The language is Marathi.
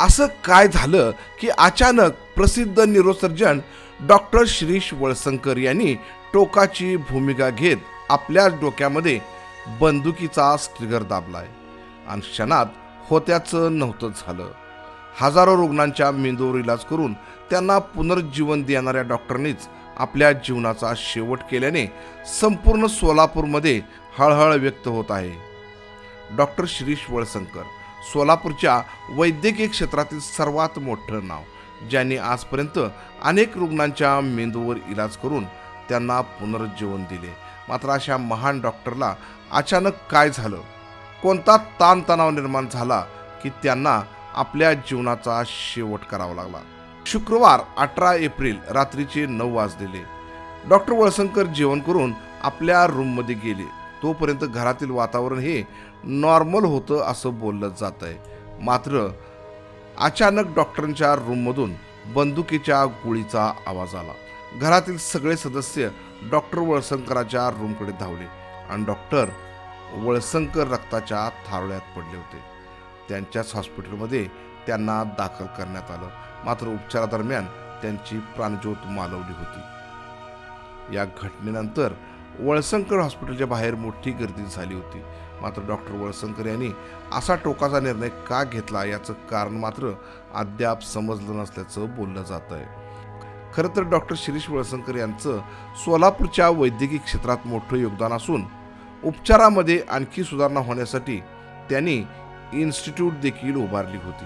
असं काय झालं की अचानक प्रसिद्ध न्यूरोसर्जन डॉक्टर शिरीष वळसंकर यांनी टोकाची भूमिका घेत आपल्या डोक्यामध्ये बंदुकीचा स्ट्रिगर दाबलाय. आणि क्षणात होत्याचं नव्हतं झालं. हजारो रुग्णांच्या मेंदूवर इलाज करून त्यांना पुनर्जीवन देणाऱ्या डॉक्टरनीच आपल्या जीवनाचा शेवट केल्याने संपूर्ण सोलापूरमध्ये हळहळ व्यक्त होत आहे. डॉक्टर शिरीष वळसंकर सोलापूरच्या वैद्यकीय क्षेत्रातील सर्वात मोठं नाव ज्यांनी आजपर्यंत अनेक रुग्णांच्या मेंदूवर इलाज करून त्यांना पुनरुज्जीवन दिले. मात्र अशा महान डॉक्टरला अचानक काय झालं? कोणता ताणतणाव निर्माण झाला की त्यांना आपल्या जीवनाचा शेवट करावा लागला? शुक्रवार अठरा एप्रिल रात्रीचे नऊ वाजलेले. डॉक्टर वळसंकर जेवण करून आपल्या रूममध्ये गेले. तोपर्यंत घरातील वातावरण हे नॉर्मल होतं असं बोललं जात आहे मात्र अचानक डॉक्टरांच्या रूममधून बंदुकीच्या गोळीचा आवाज आला. घरातील सगळे सदस्य डॉक्टर वळसंकराच्या रूमकडे धावले आणि डॉक्टर वळसंकर रक्ताच्या थारोळ्यात पडले होते. त्यांच्याच हॉस्पिटलमध्ये त्यांना दाखल करण्यात आलं. मात्र उपचारादरम्यान त्यांची प्राणज्योत मालवली होती. या घटनेनंतर वळसंकर हॉस्पिटलच्या बाहेर मोठी गर्दी झाली होती. मात्र डॉक्टर वळसंकर यांनी असा टोकाचा निर्णय का घेतला याचं कारण मात्र अद्याप समजलं नसल्याचं बोललं जात आहे खरं तर डॉक्टर शिरीष वळसंकर यांचं सोलापूरच्या वैद्यकीय क्षेत्रात मोठं योगदान असून उपचारामध्ये आणखी सुधारणा होण्यासाठी त्यांनी इन्स्टिट्यूट देखील उभारली होती.